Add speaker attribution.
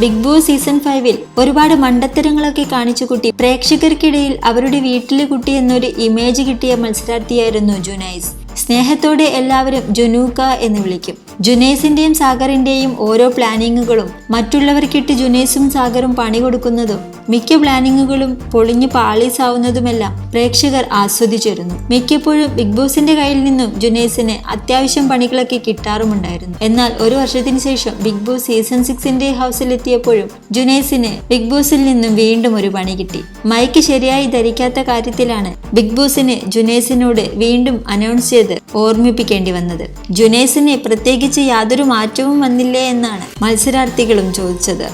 Speaker 1: Big Boss season ഫൈവിൽ ഒരുപാട് മണ്ടത്തരങ്ങളൊക്കെ കാണിച്ചു കുട്ടി പ്രേക്ഷകർക്കിടയിൽ അവരുടെ വീട്ടിലെ കുട്ടി എന്നൊരു ഇമേജ് കിട്ടിയ മത്സരാർത്ഥിയായിരുന്നു ജുനൈസ്. സ്നേഹത്തോടെ എല്ലാവരും ജുനൂക്ക എന്ന് വിളിക്കും. ജുനൈസിന്റെയും സാഗറിന്റെയും ഓരോ പ്ലാനിങ്ങുകളും മറ്റുള്ളവർക്കിട്ട് ജുനേസും സാഗറും പണി കൊടുക്കുന്നതും മിക്ക പ്ലാനിങ്ങുകളും പൊളിഞ്ഞു പാളീസാവുന്നതുമെല്ലാം പ്രേക്ഷകർ ആസ്വദിച്ചിരുന്നു. മിക്കപ്പോഴും ബിഗ് ബോസിന്റെ കയ്യിൽ നിന്നും ജുനേസിന് അത്യാവശ്യം പണികളൊക്കെ കിട്ടാറുമുണ്ടായിരുന്നു. എന്നാൽ ഒരു വർഷത്തിന് ശേഷം ബിഗ് ബോസ് സീസൺ സിക്സിന്റെ ഹൗസിലെത്തിയപ്പോഴും ജുനേസിന് ബിഗ് ബോസിൽ നിന്നും വീണ്ടും ഒരു പണി കിട്ടി. മൈക്ക് ശരിയായി ധരിക്കാത്ത കാര്യത്തിലാണ് ബിഗ് ബോസിന് ജുനേസിനോട് വീണ്ടും അനൗൺസ് ചെയ്ത് ഓർമ്മിപ്പിക്കേണ്ടി വന്നത്. ജുനേസിനെ പ്രത്യേകിച്ച് യാതൊരു മാറ്റവും വന്നില്ലേ എന്നാണ് മത്സരാർത്ഥികളും ചോദിച്ചത്